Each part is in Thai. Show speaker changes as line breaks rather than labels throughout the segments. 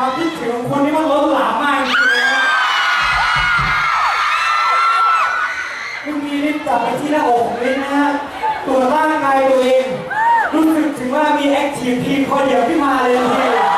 ความคิดถึงของคุณนี่มันล้นหลามมากจริงๆนะพรุ่งนี้รีบกลับไปที่หน้าอกขอเลยนะฮะตัวร่างกายตัวเอง รู้สึกถึงว่ามีแอคทีฟทีมคนเดียวที่มาเลยทีเดียว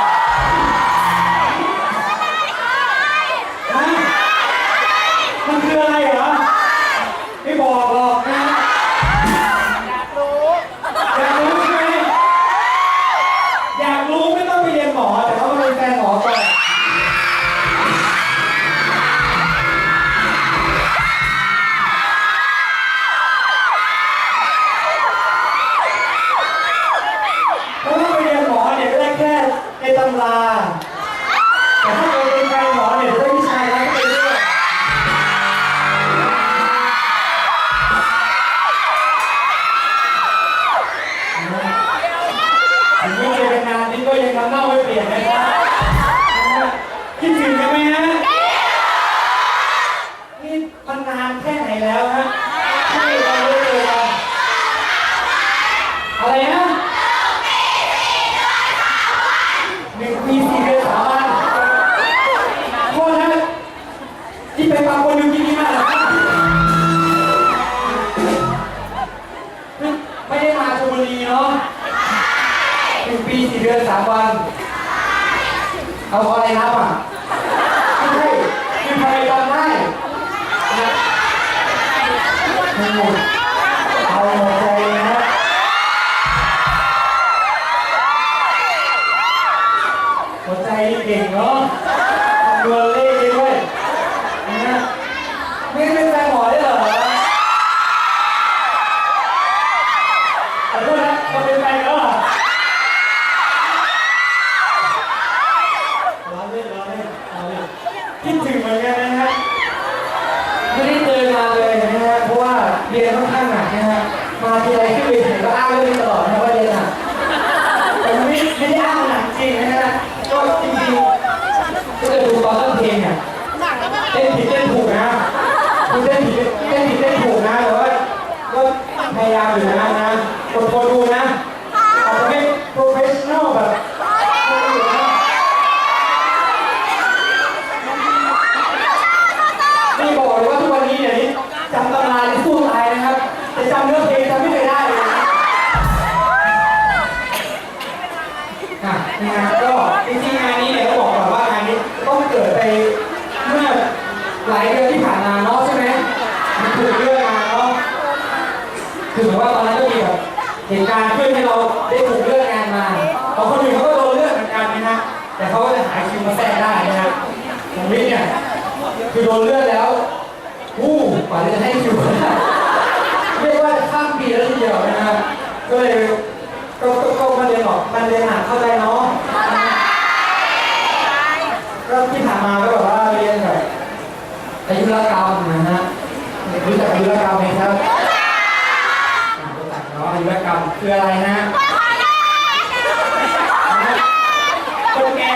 เอาอะไรนับอะไม่ใช่คือพยายามได้นะไม่หมด พยายามอยู่นะนะอดทนดูนะอาจจะไม่โปรเฟชชั่นอลแบบนี่บอกเลยว่าทุกวันนี้เนี่ยนี่จำตำราในสู้ตายนะครับ แต่จำเนื้อเพลงจำไม่เคยได้เลยนะอะนะฮะก็จริงๆงานนี้เนี่ยต้องบอกก่อนว่างานนี้ต้องเกิดไปเมื่อหลายเดือนที่ผ่านมาเนาะ คือโดนเลื่อนแล้วอู้ป่าจะให้คิวได้เรียกว่าข้ามปีแล้วทีเดียวนะฮะก็เลยก็ก็ก็มาเรียนหรอกมันเรียนหนักเข้าใจเนาะก็ที่ผ่านมาก็แบบว่าเรียนแบบอายุรกรรมนะฮะรู้จักอายุรกรรมไหมครับอ่ารู้จักเนาะอายุรกรรมคืออะไรฮะคนแก่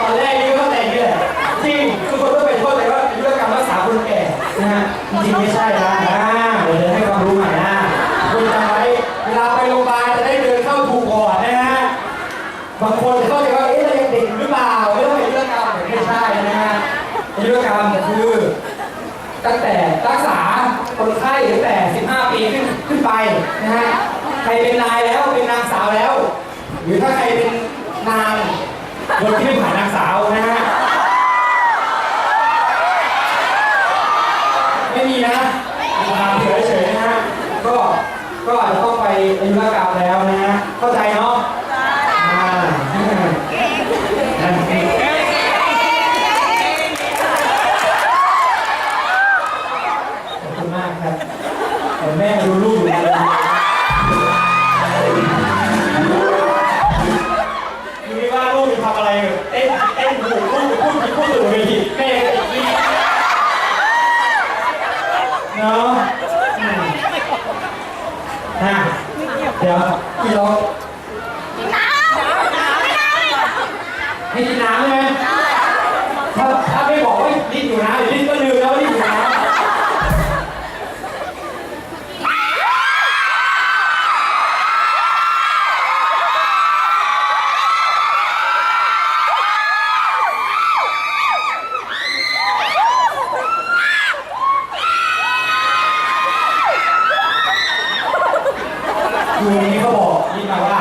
ตอนแรกนี่ก็เข้าใจอย่างนี้แหละจริงทุกคนก็ไปโทษเลยว่าอายุรกรรมรักษาคนแก่นะฮะ จริงไม่ใช่นะอ่าเดี๋ยวจะให้ความรู้ใหม่นะคุณจำไว้เวลาไปโรงพยาบาลจะได้เดินเข้าถูกก่อนนะฮะ บางคนจะเข้าใจว่าเอ๊ะเรายังเด็กหรือเปล่าไม่ต้องเป็นเรื่องกรรมไม่ใช่นะฮะเรื่องกรรมคือ ตั้งแต่รักษาคนไข้ตั้งแต่ 15 ปีขึ้นขึ้นไปนะฮะ ใครเป็นนายแล้วเป็นนางสาวแล้ว หรือถ้าใครเป็นนางโดยที่ไม่ผ่านนางสาวนะฮะ ไม่มีนะมีทางเฉยเฉยๆนะฮะ ก็ ก็อาจจะต้องไปอายุรกรรมแล้วนะฮะ เข้าใจเนาะ อ่านั่นเองขอบคุณมากครับ เดี๋ยวแม่มาดูลูก ก็บอกมีมาได้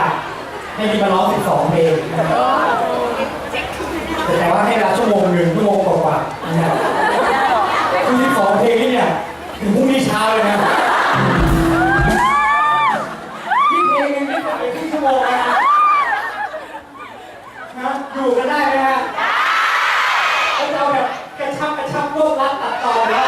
ให้มีมาร้อง12เพลงแต่ว่าให้เวลาชั่วโมงหนึ่งชั่วโมงกว่าๆนะครับคือ12เพลงนี่เนี่ยถึงพรุ่งนี้เช้าเลยนะยี่เพลงนึงไม่ต่อกว่าครึ่งชั่วโมงนะนะอยู่กันได้ไหมฮะเราจะแบบกระชับกระชับรวบรัดตัดต่อแล้ว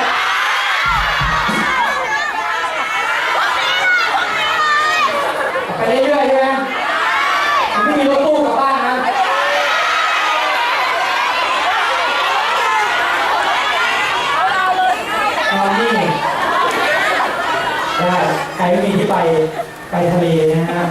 ใครไม่มีที่ไปไปทะเลนะฮะ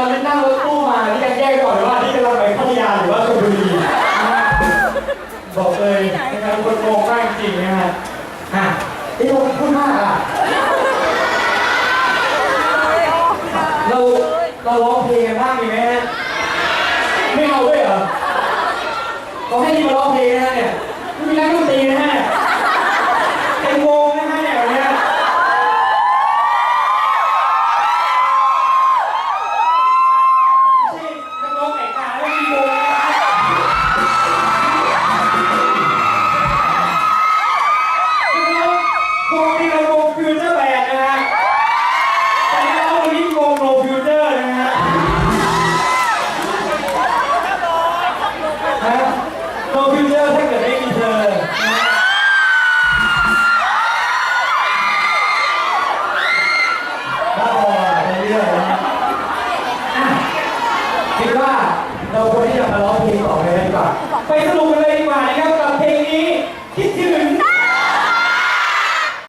อนนั้นนั่งรถตู้มาที่กัแยกก่อนว่าที่กำลังไปพัทยาหรือว่าชลบุรีบอกเลยนะครับคนโกงมากจริงนะฮะอะไอ้โยมพูดมากอะเราเราร้องเพลงกันบ้างดีไหมฮะไม่เอาด้วยเหรอต้อให้ดีมาร้อง